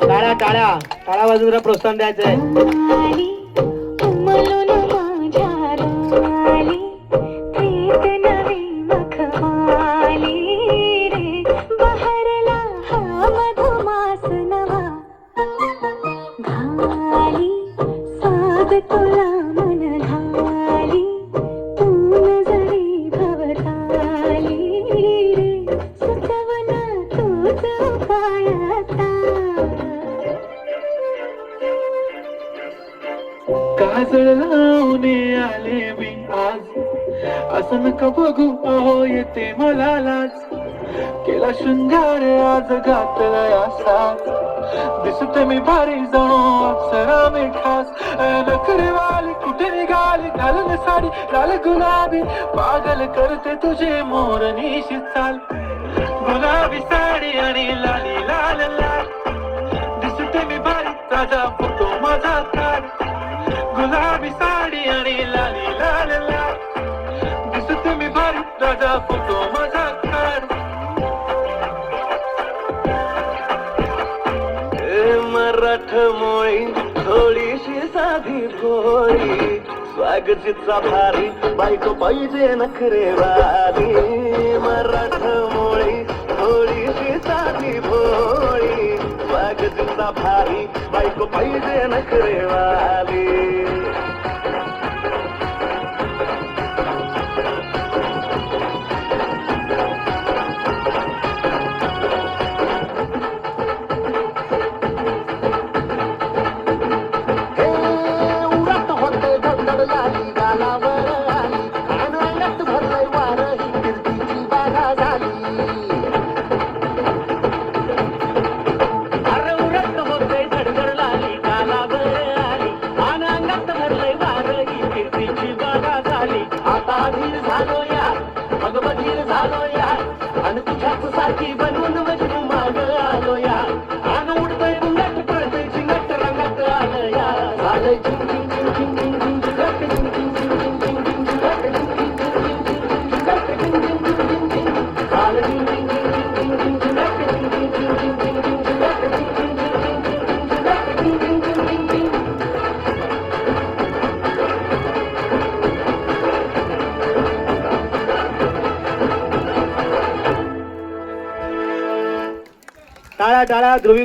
टाळ्या टाळ्या. टाळ्या वाजून प्रोत्साहन द्यायचंय. उमलून माझ्या राली. तुला मन घाली ऊन जरी भवताली रे. तूच काजळ लावणे आले मी आज. असं नका बघू अहो येते मला लाज केला शृंगार आज घातला या दिसत मी भारी जणू अप्सरा मी खास नखरे वाली कुठे निघाली? घालन साडी लाल गुलाबी. पागल करते तुझे मोर मोरनीशी चाल गुलाबी साडी आणि लाली लाल लाल. दिसते मी भारी ताजा फोटो माझा काढ गुलाबी साडी आणि लाली लाल लाल. दिसते मी भारी ताजा फोटो रठमोळी मोळी थोडीशी साधी भोळी स्वागतीचा भारी बायको पाहिजे नखरे वाली मराठ मोळी थोडीशी साधी भोळी स्वागतीचा भारी बायको पाहिजे नखरे सारखी बनवून मजनू माग आलो या आग उडतंय उलट पळतंय चिंगट रंगात आलं या झालंय झिंग তারা যারা দ্রবী